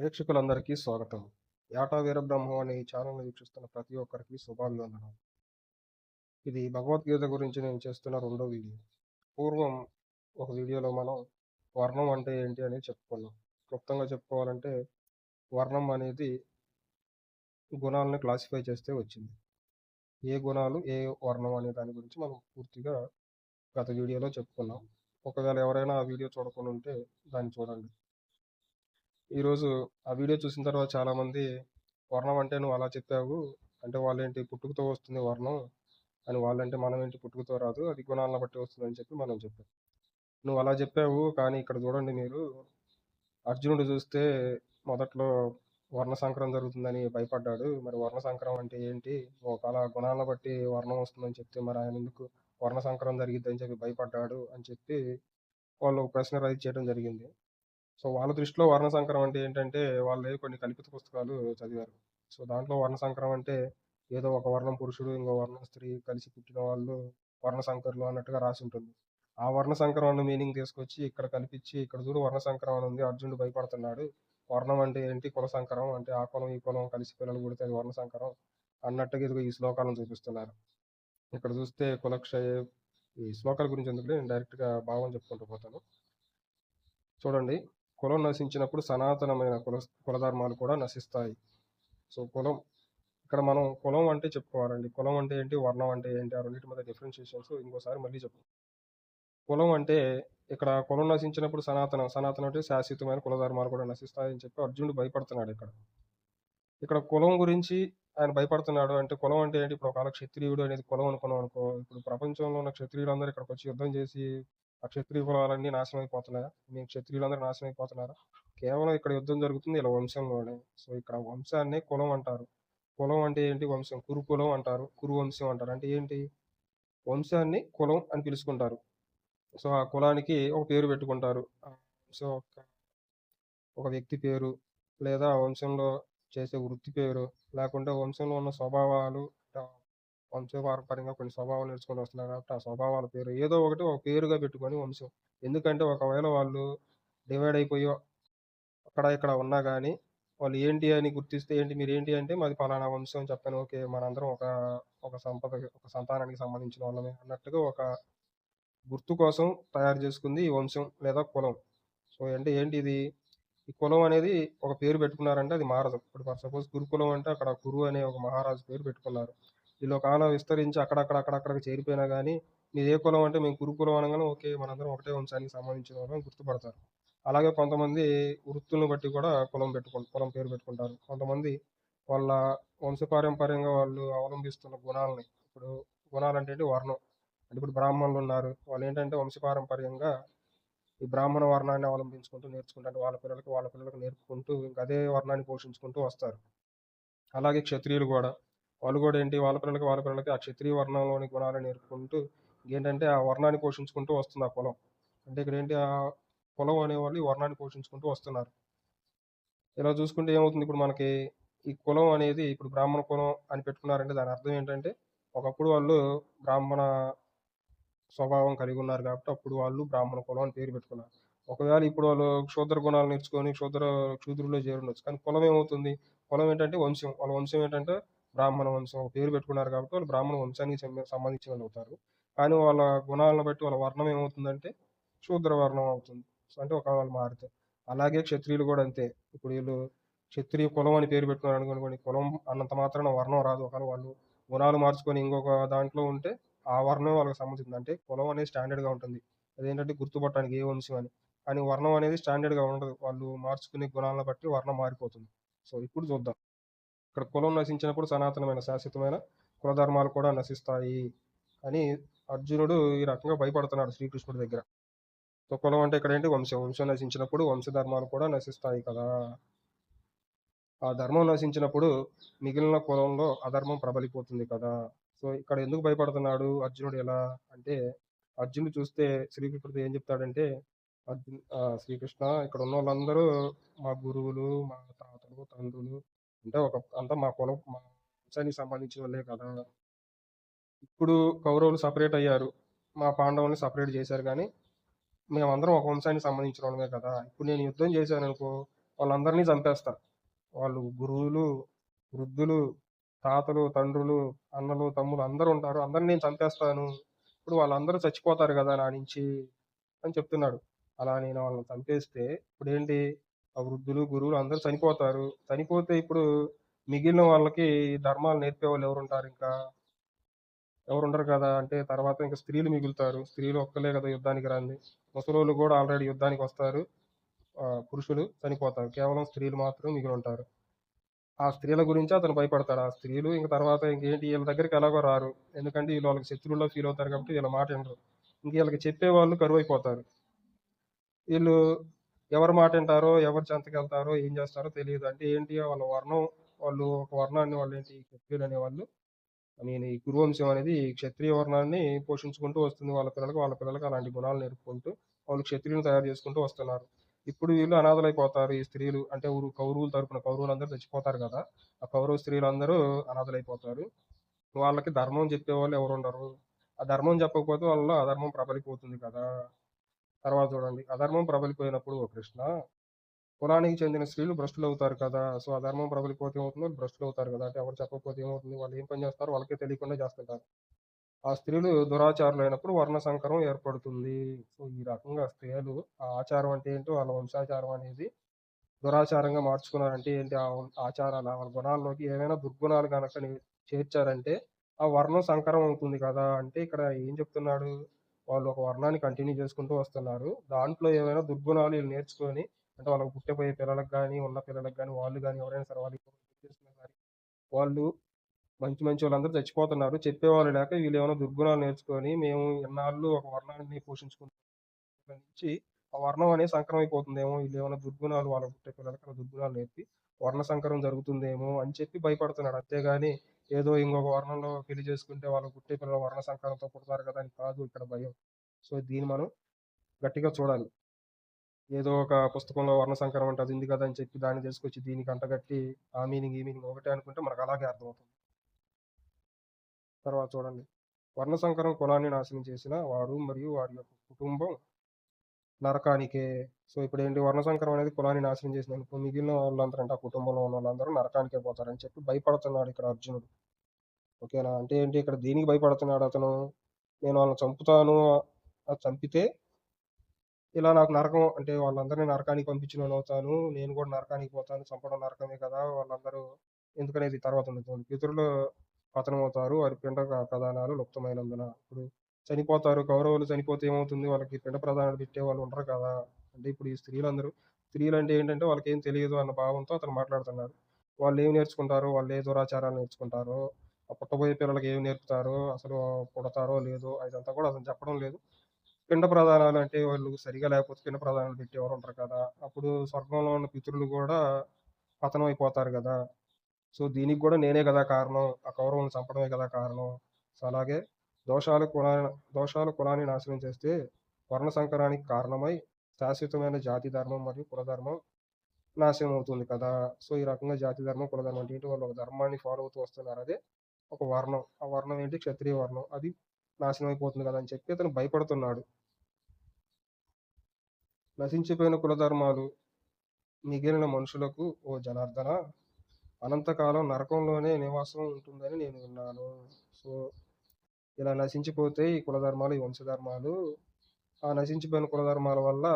ప్రేక్షకులందరికీ స్వాగతం. యాటా వీరబ్రహ్మం అనే ఈ ఛానల్ని వీక్షిస్తున్న ప్రతి ఒక్కరికి శుభాభివందనం ఇది భగవద్గీత గురించి నేను చేస్తున్న రెండో వీడియో. పూర్వం ఒక వీడియోలో మనం వర్ణం అంటే ఏంటి అనేది చెప్పుకున్నాం. క్లుప్తంగా చెప్పుకోవాలంటే వర్ణం అనేది గుణాలను క్లాసిఫై చేస్తే వచ్చింది. ఏ గుణాలు ఏ వర్ణం అనే దాని గురించి మనం పూర్తిగా గత వీడియోలో చెప్పుకున్నాం. ఒకవేళ ఎవరైనా ఆ వీడియో చూడకుండా ఉంటే దాన్ని చూడండి. ఈరోజు ఆ వీడియో చూసిన తర్వాత చాలామంది వర్ణం అంటే నువ్వు అలా చెప్పావు. అంటే వాళ్ళేంటి పుట్టుకతో వస్తుంది వర్ణం అని వాళ్ళంటే మనం ఏంటి పుట్టుకతో రాదు. అది గుణాలను బట్టి వస్తుంది అని చెప్పి మనం చెప్పాం. నువ్వు అలా చెప్పావు కానీ ఇక్కడ చూడండి మీరు. అర్జునుడు చూస్తే మొదట్లో వర్ణ సంక్రమం జరుగుతుందని భయపడ్డాడు. మరి వర్ణ సంక్రమం అంటే ఏంటి? ఒకవేళ గుణాలను బట్టి వర్ణం వస్తుందని చెప్తే మరి ఆయన ఎందుకు వర్ణ సంకరం జరిగిద్దని చెప్పి భయపడ్డాడు అని చెప్పి వాళ్ళు ప్రశ్న రైజ్ చేయడం జరిగింది. సో వాళ్ళ దృష్టిలో వర్ణ సంకరం అంటే ఏంటంటే వాళ్ళు కొన్ని కల్పిత పుస్తకాలు చదివారు. సో దాంట్లో వర్ణ సంకరం అంటే ఏదో ఒక వర్ణం పురుషుడు ఇంకో వర్ణం స్త్రీ కలిసి పుట్టిన వాళ్ళు వర్ణ సంకరులు అన్నట్టుగా రాసి ఉంటుంది. ఆ వర్ణ సంకరం అన్న మీనింగ్ తీసుకొచ్చి ఇక్కడ కల్పించి ఇక్కడ చూడు వర్ణ సంకరం అని ఉంది అర్జునుడు భయపడుతున్నాడు. వర్ణం అంటే ఏంటి? కుల సంకరం అంటే ఆ కులం ఈ కులం కలిసి పిల్లలు పుడితే అది వర్ణ సంకరం అన్నట్టుగా ఇదిగో ఈ శ్లోకాలను చూపిస్తున్నారు. ఇక్కడ చూస్తే కులక్షయ ఈ శ్లోకాల గురించి ఎందుకు నేను డైరెక్ట్గా భావం చెప్పుకుంటూ పోతాను. చూడండి. కులం నశించినప్పుడు సనాతనమైన కుల కులధర్మాలు కూడా నశిస్తాయి. సో కులం ఇక్కడ మనం కులం అంటే చెప్పుకోవాలండి. కులం అంటే ఏంటి? వర్ణం అంటే ఏంటి? ఆ రెండింటి మధ్య డిఫరెన్షియేషన్స్ ఇంకోసారి మళ్ళీ చెప్పు. కులం అంటే ఇక్కడ కులం నశించినప్పుడు సనాతనం సనాతనం అంటే శాశ్వతమైన కులధర్మాలు కూడా నశిస్తాయని చెప్పి అర్జునుడు భయపడుతున్నాడు ఇక్కడ. ఇక్కడ కులం గురించి ఆయన భయపడుతున్నాడు అంటే కులం అంటే ఏంటి? ఇప్పుడు ఒకవేళ క్షత్రియుడు అనేది కులం అనుకున్నాం అనుకో ఇప్పుడు ప్రపంచంలో ఉన్న క్షత్రియులందరూ ఇక్కడికి వచ్చి యుద్ధం చేసి ఆ క్షత్రియ కులాలన్నీ నాశనం అయిపోతున్నాయా మీ క్షత్రియులందరూ నాశనం అయిపోతున్నారా కేవలం ఇక్కడ యుద్ధం జరుగుతుంది ఇలా వంశంలోనే. సో ఇక్కడ వంశాన్ని కులం అంటారు. కులం అంటే ఏంటి? వంశం. కురు కులం అంటారు. కురు వంశం అంటారు. అంటే ఏంటి? వంశాన్ని కులం అని పిలుచుకుంటారు. సో ఆ కులానికి ఒక పేరు పెట్టుకుంటారు. సో ఒక ఒక వ్యక్తి పేరు లేదా ఆ వంశంలో చేసే వృత్తి పేరు లేకుంటే వంశంలో ఉన్న స్వభావాలు వంశపారంపరంగా కొన్ని స్వభావాలు నేర్చుకొని వస్తున్నారు కాబట్టి ఆ స్వభావాల పేరు ఏదో ఒకటి ఒక పేరుగా పెట్టుకొని వంశం. ఎందుకంటే ఒకవేళ వాళ్ళు డివైడ్ అయిపోయి అక్కడ ఇక్కడ ఉన్నా కానీ వాళ్ళు ఏంటి అని గుర్తిస్తే ఏంటి మీరు ఏంటి అంటే మాది ఫలానా వంశం అని చెప్పాను. ఓకే మనందరం ఒక ఒక సంపద ఒక సంతానానికి సంబంధించిన వాళ్ళమే అన్నట్టుగా ఒక గుర్తు కోసం తయారు చేసుకుంది ఈ వంశం లేదా కులం. సో అంటే ఏంటి ఇది? ఈ కులం అనేది ఒక పేరు పెట్టుకున్నారంటే అది మారదు. ఇప్పుడు ఫర్ సపోజ్ గురుకులం అంటే అక్కడ గురువు అనే ఒక మహారాజు పేరు పెట్టుకున్నారు. వీళ్ళు కాలం విస్తరించి అక్కడక్కడ అక్కడక్కడికి చేరిపోయినా కానీ మీది ఏ కులం అంటే మేము గురుకులం అనగానే ఓకే మనందరం ఒకటే వంశానికి సంబంధించిన వాళ్ళని గుర్తుపడతారు. అలాగే కొంతమంది వృత్తులను బట్టి కూడా కులం పెట్టుకుంటారు కులం పేరు పెట్టుకుంటారు. కొంతమంది వాళ్ళ వంశపారంపర్యంగా వాళ్ళు అవలంబిస్తున్న గుణాలని ఇప్పుడు గుణాలు అంటే ఏంటి? వర్ణం. అంటే ఇప్పుడు బ్రాహ్మణులు ఉన్నారు. వాళ్ళు ఏంటంటే వంశపారంపర్యంగా ఈ బ్రాహ్మణ వర్ణాన్ని అవలంబించుకుంటూ నేర్చుకుంటూ వాళ్ళ పిల్లలకి వాళ్ళ పిల్లలకు నేర్పుకుంటూ ఇంకా అదే వర్ణాన్ని పోషించుకుంటూ వస్తారు. అలాగే క్షత్రియులు కూడా. వాళ్ళు కూడా ఏంటి? వాళ్ళ పిల్లలకి వాళ్ళ పిల్లలకి ఆ క్షత్రియ వర్ణంలోని గుణాలు నేర్పుకుంటూ ఏంటంటే ఆ వర్ణాన్ని పోషించుకుంటూ వస్తుంది ఆ కులం అంటే ఇక్కడ ఏంటి? ఆ కులం అనేవాళ్ళు ఈ వర్ణాన్ని పోషించుకుంటూ వస్తున్నారు. ఇలా చూసుకుంటే ఏమవుతుంది? ఇప్పుడు మనకి ఈ కులం అనేది ఇప్పుడు బ్రాహ్మణ కులం అని పెట్టుకున్నారంటే దాని అర్థం ఏంటంటే ఒకప్పుడు వాళ్ళు బ్రాహ్మణ స్వభావం కలిగి ఉన్నారు కాబట్టి అప్పుడు వాళ్ళు బ్రాహ్మణ కులం అని పేరు పెట్టుకున్నారు. ఒకవేళ ఇప్పుడు వాళ్ళు క్షూద్ర గుణాలు నేర్చుకొని క్షూద్ర క్షూద్రులో చేరుండొచ్చు కానీ కులం ఏమవుతుంది? కులం ఏంటంటే వంశం. వాళ్ళ వంశం ఏంటంటే బ్రాహ్మణ వంశం ఒక పేరు పెట్టుకున్నారు కాబట్టి వాళ్ళు బ్రాహ్మణ వంశానికి సంబంధించిన వాళ్ళు అవుతారు కానీ వాళ్ళ గుణాలను బట్టి వాళ్ళ వర్ణం ఏమవుతుందంటే శూద్ర వర్ణం అవుతుంది. అంటే ఒక వాళ్ళు మారితే. అలాగే క్షత్రియులు కూడా అంతే. ఇప్పుడు వీళ్ళు క్షత్రియ కులం అని పేరు పెట్టుకున్నారు అనుకోండి కులం అన్నంత మాత్రాన వర్ణం రాదు. ఒకవేళ వాళ్ళు గుణాలు మార్చుకొని ఇంకొక దాంట్లో ఉంటే ఆ వర్ణం వాళ్ళకి సంబంధించింది. అంటే కులం అనేది స్టాండర్డ్గా ఉంటుంది. అదేంటంటే గుర్తుపట్టడానికి ఏ వంశం అని. కానీ వర్ణం అనేది స్టాండర్డ్గా ఉండదు. వాళ్ళు మార్చుకునే గుణాలను బట్టి వర్ణం మారిపోతుంది. సో ఇప్పుడు చూద్దాం. ఇక్కడ కులం నశించినప్పుడు సనాతనమైన శాశ్వతమైన కులధర్మాలు కూడా నశిస్తాయి అని అర్జునుడు ఈ రకంగా భయపడుతున్నాడు శ్రీకృష్ణుడి దగ్గర. సో కులం అంటే ఇక్కడ ఏంటి? వంశం. వంశం నశించినప్పుడు వంశధర్మాలు కూడా నశిస్తాయి కదా. ఆ ధర్మం నశించినప్పుడు మిగిలిన కులంలో అధర్మం ప్రబలిపోతుంది కదా. సో ఇక్కడ ఎందుకు భయపడుతున్నాడు అర్జునుడు ఎలా అంటే అర్జునుడు చూస్తే శ్రీకృష్ణుడు ఏం చెప్తాడంటే అర్జున్ శ్రీకృష్ణ ఇక్కడ ఉన్న వాళ్ళందరూ మా గురువులు మా తాతలు తండ్రులు అంటే ఒక అంతా మా కులం మా వంశానికి సంబంధించిన వాళ్ళే కదా. ఇప్పుడు కౌరవులు సపరేట్ అయ్యారు. మా పాండవుల్ని సపరేట్ చేశారు కానీ మేమందరం ఒక వంశానికి సంబంధించిన వాళ్ళమే కదా. ఇప్పుడు నేను యుద్ధం చేశాను అనుకో వాళ్ళందరినీ చంపేస్తా. వాళ్ళు గురువులు వృద్ధులు తాతలు తండ్రులు అన్నలు తమ్ములు అందరూ ఉంటారు. అందరిని నేను చంపేస్తాను. ఇప్పుడు వాళ్ళందరూ చచ్చిపోతారు కదా నా నుంచి అని చెప్తున్నాడు. అలా నేను వాళ్ళని చంపేస్తే ఇప్పుడు ఏంటి? ఆ వృద్ధులు గురువులు అందరూ చనిపోతారు. చనిపోతే ఇప్పుడు మిగిలిన వాళ్ళకి ధర్మాలు నేర్పే వాళ్ళు ఎవరు ఉంటారు ఇంకా? ఎవరు ఉండరు కదా? అంటే తర్వాత ఇంకా స్త్రీలు మిగులుతారు. స్త్రీలు ఒక్కలే కదా యుద్ధానికి రాంది. ముసలోళ్ళు కూడా ఆల్రెడీ యుద్ధానికి వస్తారు. పురుషులు చనిపోతారు. కేవలం స్త్రీలు మాత్రం మిగిలి ఉంటారు ఆ స్త్రీల గురించి అతను భయపడతాడు. ఆ స్త్రీలు ఇంక తర్వాత ఇంకేంటి? వీళ్ళ దగ్గరికి ఎలాగో రారు. ఎందుకంటే వీళ్ళు వాళ్ళకి శత్రువుల్లో ఫీల్ అవుతారు కాబట్టి వీళ్ళ మాట వినరు. ఇంక వీళ్ళకి చెప్పేవాళ్ళు కరువు అయిపోతారు వీళ్ళు ఎవరు మాట వింటారో ఎవరు చెంతకి వెళ్తారో ఏం చేస్తారో తెలియదు. అంటే ఏంటి? వాళ్ళ వర్ణం వాళ్ళు ఒక వర్ణాన్ని వాళ్ళు ఏంటి? క్షత్రియులు అనేవాళ్ళు. ఐ మీన్ ఈ గురువంశం అనేది ఈ క్షత్రియ వర్ణాన్ని పోషించుకుంటూ వస్తుంది వాళ్ళ పిల్లలకు. వాళ్ళ పిల్లలకు అలాంటి గుణాలు నేర్పుకుంటూ వాళ్ళు క్షత్రియులను తయారు చేసుకుంటూ వస్తున్నారు. ఇప్పుడు వీళ్ళు అనాథలైపోతారు ఈ స్త్రీలు. అంటే ఊరు కౌరవుల తరపున కౌరవులు అందరూ చచ్చిపోతారు కదా. ఆ కౌరవ స్త్రీలు అందరూ అనాథలైపోతారు. వాళ్ళకి ధర్మం చెప్పేవాళ్ళు ఎవరు ఉండరు ఆ ధర్మం చెప్పకపోతే వాళ్ళ అధర్మం ప్రబలిపోతుంది కదా. తర్వాత చూడండి. అధర్మం ప్రబలిపోయినప్పుడు ఓ కృష్ణ కులానికి చెందిన స్త్రీలు భ్రష్టులు అవుతారు కదా. సో అధర్మం ప్రబలిపోతే ఏమవుతుందో? భ్రష్టులు అవుతారు కదా. అంటే ఎవరు చెప్పకపోతే ఏమవుతుంది? వాళ్ళు ఏం పని చేస్తారో వాళ్ళకే తెలియకుండా చేస్తుంటారు. ఆ స్త్రీలు దురాచారులు అయినప్పుడు వర్ణ సంకరం ఏర్పడుతుంది. సో ఈ రకంగా స్త్రీలు ఆ ఆచారం అంటే ఏంటో వాళ్ళ వంశాచారం అనేది దురాచారంగా మార్చుకున్నారంటే ఏంటి? ఆ ఆచారాలు ఆచారాల వాళ్ళ గుణాల్లోకి ఏమైనా దుర్గుణాలు కనుక చేర్చారంటే ఆ వర్ణం సంకరం అవుతుంది కదా. అంటే ఇక్కడ ఏం చెప్తున్నాడు? వాళ్ళు ఒక వర్ణాన్ని కంటిన్యూ చేసుకుంటూ వస్తున్నారు. దాంట్లో ఏమైనా దుర్గుణాలు వీళ్ళు నేర్చుకొని అంటే వాళ్ళకి పుట్టబోయే పిల్లలకు కానీ ఉన్న పిల్లలకు కానీ వాళ్ళు కానీ ఎవరైనా సరే వాళ్ళు వాళ్ళు మంచి మంచి వాళ్ళందరూ చచ్చిపోతున్నారు. చెప్పేవాళ్ళు లేక వీళ్ళు ఏమైనా దుర్గుణాలు నేర్చుకొని మేము ఎన్నాళ్ళు ఒక వర్ణాన్ని పోషించుకుంటున్న నుంచి ఆ వర్ణం అనేది సంకరం అయిపోతుందేమో వీళ్ళు ఏమైనా దుర్గుణాలు వాళ్ళ పుట్టే పిల్లలకి దుర్గుణాలు నేర్పి వర్ణ సంకరం జరుగుతుందేమో అని చెప్పి భయపడుతున్నాడు అంతేగాని ఏదో ఇంకొక వర్ణంలో పెళ్ళి చేసుకుంటే వాళ్ళు పుట్టే పిల్లలు వర్ణ సంకారంతో పుడతారు కదా అని కాదు ఇక్కడ భయం. సో దీన్ని మనం గట్టిగా చూడాలి. ఏదో ఒక పుస్తకంలో వర్ణ సంకరం అంటే అది ఉంది కదా అని చెప్పి దాన్ని తీసుకొచ్చి దీనికి అంటగట్టి ఆ మీనింగ్ ఈ మీనింగ్ ఒకటే అనుకుంటే మనకు అలాగే అర్థమవుతుంది. తర్వాత చూడండి. వర్ణ సంకరం కులాన్ని నాశనం చేసిన వారు మరియు వారి యొక్క కుటుంబం నరకానికే. సో ఇప్పుడు ఏంటి వర్ణసంకరం అనేది కులాన్ని నాశనం చేసింది అనుకో మిగిలిన వాళ్ళందరూ అంటే ఆ కుటుంబంలో ఉన్న వాళ్ళందరూ నరకానికే పోతారని చెప్పి భయపడుతున్నాడు ఇక్కడ అర్జునుడు. ఓకేనా? అంటే ఏంటి ఇక్కడ దేనికి భయపడుతున్నాడు అతను? నేను వాళ్ళని చంపుతాను అది చంపితే ఇలా నాకు నరకం అంటే వాళ్ళందరినీ నరకానికి పంపించిన అవుతాను నేను కూడా నరకానికి పోతాను చంపడం నరకమే కదా వాళ్ళందరూ. ఎందుకనేది తర్వాత ఉంటుంది పితరులు పతనం అవుతారు వారి పిండ ప్రధానాలు లుప్తమైనందున. ఇప్పుడు చనిపోతారు కౌరవులు చనిపోతే ఏమవుతుంది? వాళ్ళకి పిండ ప్రధానాలు పెట్టే వాళ్ళు ఉండరు కదా. అంటే ఇప్పుడు ఈ స్త్రీలందరూ స్త్రీలు అంటే ఏంటంటే వాళ్ళకి ఏం తెలియదు అన్న భావంతో అతను మాట్లాడుతున్నాడు. వాళ్ళు ఏం నేర్చుకుంటారు? వాళ్ళు ఏ దురాచారాలు నేర్చుకుంటారు. ఆ పుట్టబోయే పిల్లలకి ఏం నేర్పుతారో? అసలు పుడతారో లేదో అదంతా కూడా అసలు చెప్పడం లేదు. పిండ ప్రధానాలు అంటే వాళ్ళు సరిగా లేకపోతే పిండ ప్రధానాలు పెట్టేవారు ఉంటారు కదా. అప్పుడు స్వర్గంలో ఉన్న పితృలు కూడా పతనం అయిపోతారు కదా. సో దీనికి కూడా నేనే కదా కారణం. ఆ కౌరవులను చంపడమే కదా కారణం. సో అలాగే దోషాలు కులా దోషాలు కులాన్ని నాశనం చేస్తే వర్ణ సంకరానికి కారణమై శాశ్వతమైన జాతి ధర్మం మరియు కులధర్మం నాశనం అవుతుంది కదా. సో ఈ రకంగా జాతి ధర్మం కులధర్మం అంటే ఏంటి? వాళ్ళు ఒక ధర్మాన్ని ఫాలో అవుతూ వస్తున్నారు. అదే ఒక వర్ణం. ఆ వర్ణం ఏంటి? క్షత్రియ వర్ణం. అది నాశనం అయిపోతుంది కదా అని చెప్పి అతను భయపడుతున్నాడు. నశించిపోయిన కులధర్మాలు మిగిలిన మనుషులకు ఓ జనార్దన అనంతకాలం నరకంలోనే నివాసం ఉంటుందని నేను విన్నాను. సో ఇలా నశించిపోతే ఈ కులధర్మాలు ఈ వంశధర్మాలు ఆ నశించిపోయిన కులధర్మాల వల్ల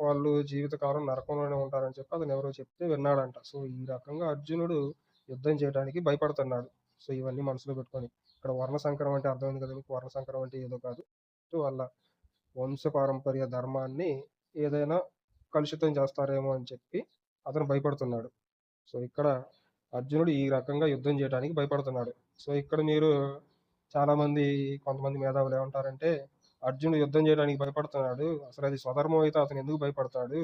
వాళ్ళు జీవితకాలం నరకంలోనే ఉంటారని చెప్పి అతను ఎవరో చెప్తే విన్నాడంట. సో ఈ రకంగా అర్జునుడు యుద్ధం చేయడానికి భయపడుతున్నాడు. సో ఇవన్నీ మనసులో పెట్టుకొని. ఇక్కడ వర్ణ సంకరం అంటే అర్థమైంది కదా మీకు? వర్ణ సంకరం అంటే ఏదో కాదు. వాళ్ళ వంశ పారంపర్య ధర్మాన్ని ఏదైనా కలుషితం చేస్తారేమో అని చెప్పి అతను భయపడుతున్నాడు. సో ఇక్కడ అర్జునుడు ఈ రకంగా యుద్ధం చేయడానికి భయపడుతున్నాడు. సో ఇక్కడ మీరు చాలా మంది కొంతమంది మేధావులు ఏమంటారంటే అర్జునుడు యుద్ధం చేయడానికి భయపడుతున్నాడు. అసలు అది స్వధర్మం అయితే అతను ఎందుకు భయపడతాడు?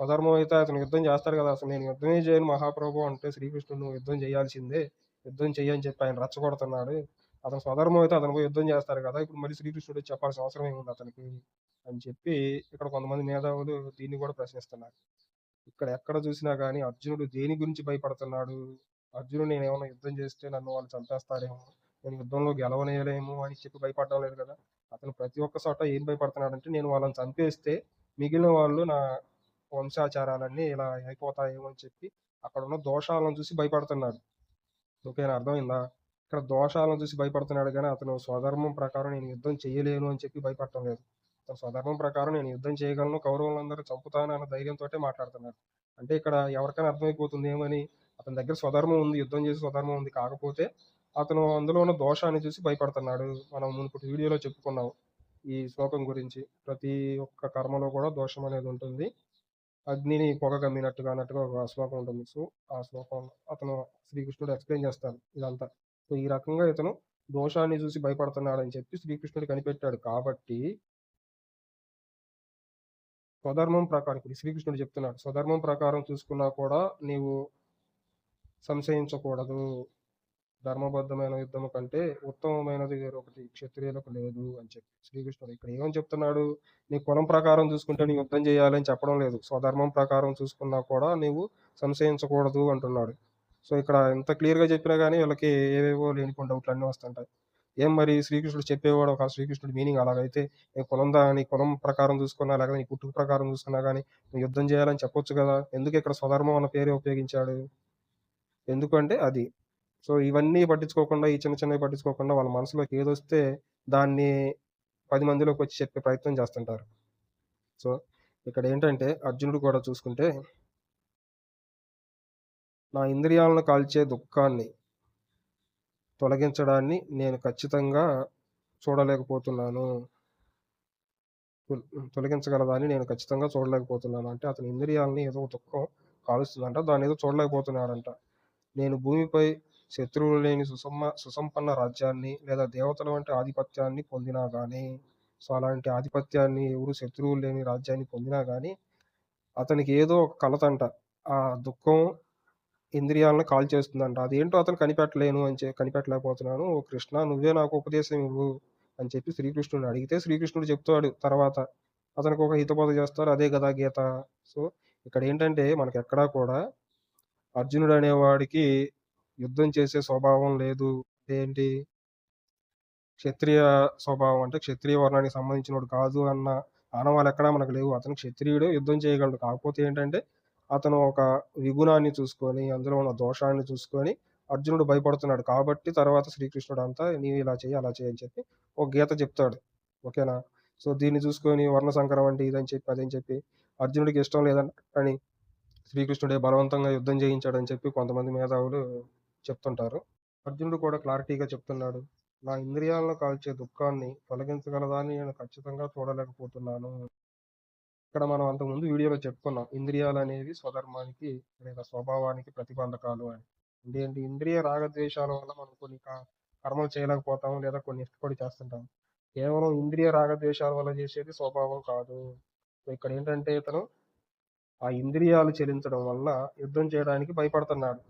స్వధర్మం అయితే అతను యుద్ధం చేస్తాడు కదా. అసలు నేను యుద్ధమే చేయను మహాప్రభు అంటే శ్రీకృష్ణుడు నువ్వు యుద్ధం చేయాల్సిందే. యుద్ధం చెయ్యని చెప్పి ఆయన రచ్చగొడుతున్నాడు. అతను స్వధర్మం అయితే అతను పోయి యుద్ధం చేస్తారు కదా. ఇప్పుడు మళ్ళీ శ్రీకృష్ణుడు చెప్పాల్సిన అవసరం ఏముంది అతనికి? అని చెప్పి ఇక్కడ కొంతమంది మేధావులు దీన్ని కూడా ప్రశ్నిస్తున్నారు. ఇక్కడ ఎక్కడ చూసినా కానీ అర్జునుడు దేని గురించి భయపడుతున్నాడు? అర్జునుడు నేను ఏమైనా యుద్ధం చేస్తే నన్ను వాళ్ళు చంపేస్తారేమో నేను యుద్ధంలో గెలవనేయలేము అని చెప్పి భయపడడం లేదు కదా. అతను ప్రతి ఒక్క చోట ఏం భయపడుతున్నాడంటే నేను వాళ్ళని చంపేస్తే మిగిలిన వాళ్ళు నా వంశాచారాలన్నీ ఇలా అయిపోతాయేమో అని చెప్పి అక్కడ ఉన్న దోషాలను చూసి భయపడుతున్నాడు. ఓకేనా? అర్థమైందా? ఇక్కడ దోషాలను చూసి భయపడుతున్నాడు కానీ అతను స్వధర్మం ప్రకారం నేను యుద్ధం చేయలేను అని చెప్పి భయపడటం లేదు. అతను స్వధర్మం ప్రకారం నేను యుద్ధం చేయగలను కౌరవులందరూ చంపుతాను అన్న ధైర్యంతో మాట్లాడుతున్నాడు. అంటే ఇక్కడ ఎవరికైనా అర్థమైపోతుంది ఏమని అతని దగ్గర స్వధర్మం ఉంది యుద్ధం చేసి స్వధర్మం ఉంది. కాకపోతే అతను అందులో ఉన్న దోషాన్ని చూసి భయపడుతున్నాడు. మనం మునుపటి వీడియోలో చెప్పుకున్నాం ఈ శ్లోకం గురించి. ప్రతి ఒక్క కర్మలో కూడా దోషం అనేది ఉంటుంది. అగ్నిని పొగ కమ్మినట్టుగా అన్నట్టుగా ఒక శ్లోకం ఉంటుంది. సో ఆ శ్లోకం అతను శ్రీకృష్ణుడు ఎక్స్ప్లెయిన్ చేస్తాడు ఇదంతా. సో ఈ రకంగా ఇతను దోషాన్ని చూసి భయపడుతున్నాడు అని చెప్పి శ్రీకృష్ణుడు కనిపెట్టాడు కాబట్టి స్వధర్మం ప్రకారం ఇప్పుడు శ్రీకృష్ణుడు చెప్తున్నాడు. స్వధర్మం ప్రకారం చూసుకున్నా కూడా నీవు సంశయించకూడదు. ధర్మబద్ధమైన యుద్ధము కంటే ఉత్తమమైనది ఒకటి క్షత్రియులకు లేదు అని చెప్పి శ్రీకృష్ణుడు ఇక్కడ ఏమని చెప్తున్నాడు? నీ కులం ప్రకారం చూసుకుంటే నీ యుద్ధం చేయాలని చెప్పడం లేదు. స్వధర్మం ప్రకారం చూసుకున్నా కూడా నీవు సంశయించకూడదు అంటున్నాడు. సో ఇక్కడ ఎంత క్లియర్గా చెప్పినా కానీ వీళ్ళకి ఏవేవో లేనిపోయిన డౌట్లు అన్నీ వస్తుంటాయి. ఏం మరి శ్రీకృష్ణుడు చెప్పేవాడు? ఒక శ్రీకృష్ణుడు మీనింగ్ అలాగైతే నీ కులం దా నీ కులం ప్రకారం చూసుకున్నా లేకపోతే నీ పుట్టుక ప్రకారం చూసుకున్నా కానీ నువ్వు యుద్ధం చేయాలని చెప్పొచ్చు కదా? ఎందుకు ఇక్కడ స్వధర్మం అన్న పేరే ఉపయోగించాడు? ఎందుకంటే అది సో ఇవన్నీ పట్టించుకోకుండా ఈ చిన్న చిన్నవి పట్టించుకోకుండా వాళ్ళ మనసులోకి ఏదొస్తే దాన్ని పది మందిలోకి వచ్చి చెప్పే ప్రయత్నం చేస్తుంటారు. సో ఇక్కడ ఏంటంటే అర్జునుడు కూడా చూసుకుంటే నా ఇంద్రియాలను కాల్చే దుఃఖాన్ని తొలగించడాన్ని నేను ఖచ్చితంగా చూడలేకపోతున్నాను. తొలగించగలదాన్ని నేను ఖచ్చితంగా చూడలేకపోతున్నాను. అంటే అతని ఇంద్రియాలని ఏదో దుఃఖం కాలుస్తుందంట దాన్ని ఏదో చూడలేకపోతున్నాడంట. నేను భూమిపై శత్రువులు లేని సుసమ్మ సుసంపన్న రాజ్యాన్ని లేదా దేవతల వంటి ఆధిపత్యాన్ని పొందినా కానీ సో అలాంటి ఆధిపత్యాన్ని ఎవరు శత్రువులు లేని రాజ్యాన్ని పొందినా కానీ అతనికి ఏదో ఒక కలతంట. ఆ దుఃఖం ఇంద్రియాలను కాల్ చేస్తుందంట. అదేంటో అతను కనిపెట్టలేను అని చెప్పి కనిపెట్టలేకపోతున్నాను. ఓ కృష్ణ నువ్వే నాకు ఉపదేశం ఇవ్వు అని చెప్పి శ్రీకృష్ణుడు అడిగితే శ్రీకృష్ణుడు చెప్తాడు తర్వాత. అతనికి ఒక హితబోధ చేస్తారు అదే కదా గీత. సో ఇక్కడ ఏంటంటే మనకి ఎక్కడా కూడా అర్జునుడు అనేవాడికి యుద్ధం చేసే స్వభావం లేదు. ఏంటి క్షత్రియ స్వభావం అంటే క్షత్రియ వర్ణానికి సంబంధించినోడు కాదు అన్న ఆనవాలు ఎక్కడా మనకు లేవు. అతను క్షత్రియుడు యుద్ధం చేయగలడు. కాకపోతే ఏంటంటే అతను ఒక విగుణాన్ని చూసుకొని అందులో ఉన్న దోషాన్ని చూసుకొని అర్జునుడు భయపడుతున్నాడు. కాబట్టి తర్వాత శ్రీకృష్ణుడు అంతా నీవు ఇలా చేయి అలా చేయి అని చెప్పి ఒక గీత చెప్తాడు. ఓకేనా? సో దీన్ని చూసుకొని వర్ణ సంకరం అంటే ఇదని చెప్పి అదని చెప్పి అర్జునుడికి ఇష్టం లేదని అని శ్రీకృష్ణుడే బలవంతంగా యుద్ధం చేయించాడని చెప్పి కొంతమంది మేధావులు చెప్తుంటారు. అర్జునుడు కూడా క్లారిటీగా చెప్తున్నాడు. నా ఇంద్రియాలను కాల్చే దుఃఖాన్ని తొలగించగలదాన్ని నేను ఖచ్చితంగా చూడలేకపోతున్నాను. ఇక్కడ మనం అంతకుముందు వీడియోలో చెప్పుకున్నాం. ఇంద్రియాలు అనేవి స్వధర్మానికి లేదా స్వభావానికి ప్రతిబంధకాలు అని. అంటే ఏంటి? ఇంద్రియ రాగద్వేషాల వల్ల మనం కొన్ని కర్మలు చేయలేకపోతాం లేదా కొన్ని ఇష్టపడి చేస్తుంటాం కేవలం ఇంద్రియ రాగద్వేషాల వల్ల చేసేది స్వభావం కాదు. ఇక్కడ ఏంటంటే ఇతను ఆ ఇంద్రియాలు చెలించడం వల్ల యుద్ధం చేయడానికి భయపడుతున్నాడు.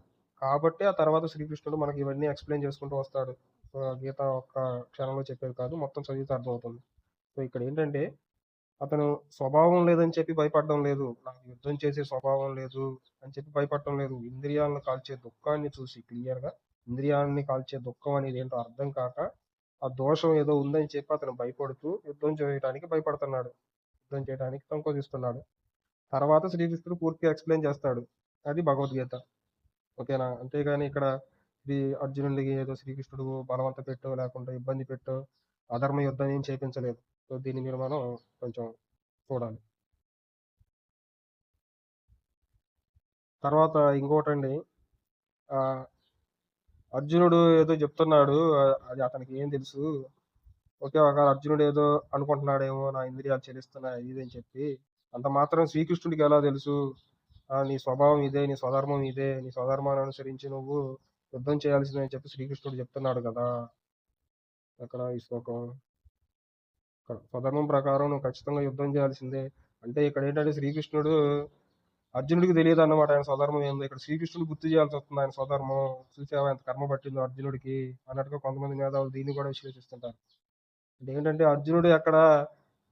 కాబట్టి ఆ తర్వాత శ్రీకృష్ణుడు మనకి ఇవన్నీ ఎక్స్ప్లెయిన్ చేసుకుంటూ వస్తాడు. సో గీత ఒక్క క్షణంలో చెప్పేది కాదు. మొత్తం చదివితే అర్థమవుతుంది. సో ఇక్కడ ఏంటంటే అతను స్వభావం లేదని చెప్పి భయపడడం లేదు. నాకు యుద్ధం చేసే స్వభావం లేదు అని చెప్పి భయపడడం లేదు. ఇంద్రియాలను కాల్చే దుఃఖాన్ని చూసి క్లియర్గా ఇంద్రియాలని కాల్చే దుఃఖం అనేది ఏంటో అర్థం కాక ఆ దోషం ఏదో ఉందని చెప్పి అతను భయపడుతూ యుద్ధం చేయడానికి భయపడుతున్నాడు. యుద్ధం చేయడానికి సంకోచిస్తున్నాడు తర్వాత శ్రీకృష్ణుడు పూర్తిగా ఎక్స్ప్లెయిన్ చేస్తాడు. అది భగవద్గీత. ఓకేనా? అంతేగాని ఇక్కడ శ్రీ అర్జునుడికి ఏదో శ్రీకృష్ణుడు బలవంత పెట్టో లేకుండా ఇబ్బంది పెట్టో అధర్మ యుద్ధం ఏం చేయించలేదు సో దీని మీద మనం కొంచెం చూడాలి. తర్వాత ఇంకోటండి. ఆ, అర్జునుడు ఏదో చెప్తున్నాడు. అది అతనికి ఏం తెలుసు. ఓకే ఒక అర్జునుడు ఏదో అనుకుంటున్నాడేమో నా ఇంద్రియాలు చెల్లిస్తున్నాయి ఇది అని చెప్పి అంత మాత్రం శ్రీకృష్ణుడికి ఎలా తెలుసు? నీ స్వభావం ఇదే నీ స్వధర్మం ఇదే నీ స్వధర్మాన్ని అనుసరించి నువ్వు యుద్ధం చేయాల్సిందే అని చెప్పి శ్రీకృష్ణుడు చెప్తున్నాడు కదా. అక్కడ ఈ శ్లోకం? స్వధర్మం ప్రకారం నువ్వు ఖచ్చితంగా యుద్ధం చేయాల్సిందే. అంటే ఇక్కడ ఏంటంటే శ్రీకృష్ణుడు అర్జునుడికి తెలియదు అన్నమాట ఆయన స్వధర్మం ఏందో. ఇక్కడ శ్రీకృష్ణుడు గుర్తు చేయాల్సి వస్తుంది ఆయన స్వధర్మం. చూసావా ఎంత కర్మ పట్టిందో అర్జునుడికి? అన్నట్టుగా కొంతమంది మేధావులు దీన్ని కూడా విశ్లేషిస్తుంటారు. అంటే ఏంటంటే అర్జునుడు ఎక్కడ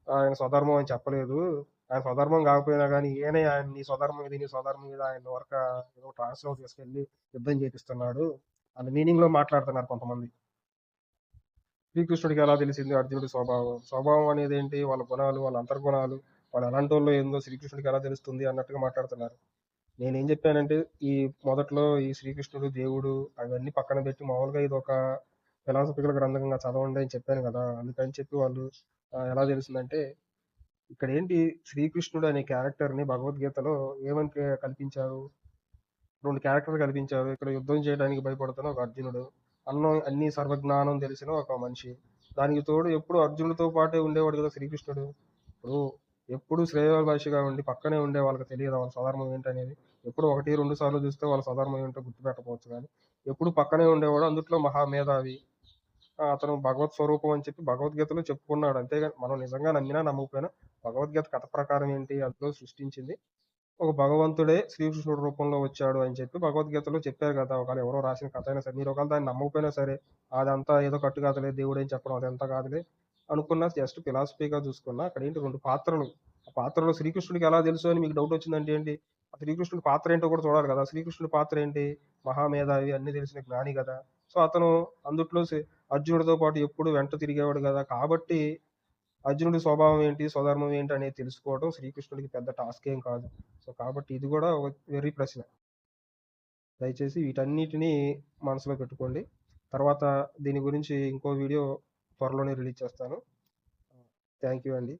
ఆయన స్వధర్మం అని చెప్పలేదు. ఆయన స్వధర్మం కాకపోయినా కానీ ఈయనే ఆయన నీ స్వధర్మం ఇది నీ స్వధర్మం ఇది ఆయన వరకు ఏదో ట్రాన్స్లో తీసుకెళ్ళి యుద్ధం చేపిస్తున్నాడు అన్న మీనింగ్లో మాట్లాడుతున్నారు కొంతమంది. శ్రీకృష్ణుడికి ఎలా తెలిసింది అర్జునుడి స్వభావం? స్వభావం అనేది ఏంటి? వాళ్ళ గుణాలు వాళ్ళ అంతర్గుణాలు వాళ్ళు ఎలాంటోళ్ళో ఏందో శ్రీకృష్ణుడికి ఎలా తెలుస్తుంది అన్నట్టుగా మాట్లాడుతున్నారు. నేనేం చెప్పానంటే ఈ మొదట్లో ఈ శ్రీకృష్ణుడు దేవుడు అవన్నీ పక్కన పెట్టి మామూలుగా ఇది ఒక ఫిలాసఫికల్ గ్రంథంగా చదవండి అని చెప్పాను కదా అందుకని చెప్పి వాళ్ళు ఎలా తెలిసిందంటే ఇక్కడ ఏంటి శ్రీకృష్ణుడు అనే క్యారెక్టర్ని భగవద్గీతలో ఏమని కల్పించారు? రెండు క్యారెక్టర్లు కల్పించారు. ఇక్కడ యుద్ధం చేయడానికి భయపడుతున్న ఒక అర్జునుడు. అన్నం అన్ని సర్వజ్ఞానం తెలిసిన ఒక మనిషి. దానికి తోడు ఎప్పుడు అర్జునుడితో పాటే ఉండేవాడు కదా శ్రీకృష్ణుడు. ఇప్పుడు ఎప్పుడు శ్రేయోభాషిగా ఉండి పక్కనే ఉండే వాళ్ళకి తెలియదు వాళ్ళ స్వధర్మం ఏంటనేది? ఎప్పుడు ఒకటి రెండు సార్లు చూస్తే వాళ్ళ స్వధర్మం ఏంటో గుర్తుపెట్టకపోవచ్చు కానీ ఎప్పుడు పక్కనే ఉండేవాడు అందుట్లో మహామేధావి. అతను భగవత్ స్వరూపం అని చెప్పి భగవద్గీతలో చెప్పుకున్నాడు. అంతేగాని మనం నిజంగా నమ్మినా నమ్మకపోయినా భగవద్గీత కథ ప్రకారం ఏంటి అందులో సృష్టించింది. ఒక భగవంతుడే శ్రీకృష్ణుడు రూపంలో వచ్చాడు అని చెప్పి భగవద్గీతలో చెప్పారు కదా. ఒకవేళ ఎవరో రాసిన కథ అయినా సరే మీరు ఒకవేళ దాన్ని నమ్మకపోయినా సరే అదంతా ఏదో కట్టు కాదులే దేవుడు ఏం చెప్పడం అదంతా కాదులే అనుకున్నా జస్ట్ ఫిలాసఫీగా చూసుకున్నా అక్కడ ఏంటి రెండు పాత్రలు. ఆ పాత్రలో శ్రీకృష్ణుడికి ఎలా తెలుసు అని మీకు డౌట్ వచ్చిందంటే ఏంటి? ఆ శ్రీకృష్ణుడి పాత్ర ఏంటో కూడా చూడాలి కదా. శ్రీకృష్ణుడి పాత్ర ఏంటి? మహామేధావి అన్ని తెలిసిన జ్ఞాని కదా. సో అతను అందుట్లో అర్జునుడితో పాటు ఎప్పుడు వెంట తిరిగేవాడు కదా. కాబట్టి అర్జునుడి స్వభావం ఏంటి స్వధర్మం ఏంటి అనేది తెలుసుకోవడం శ్రీకృష్ణుడికి పెద్ద టాస్క్ ఏం కాదు. సో కాబట్టి ఇది కూడా ఒక వెరీ ప్రశ్న. దయచేసి వీటన్నిటిని మనసులో పెట్టుకోండి. తర్వాత దీని గురించి ఇంకో వీడియో త్వరలోనే రిలీజ్ చేస్తాను. థ్యాంక్ యూ అండి.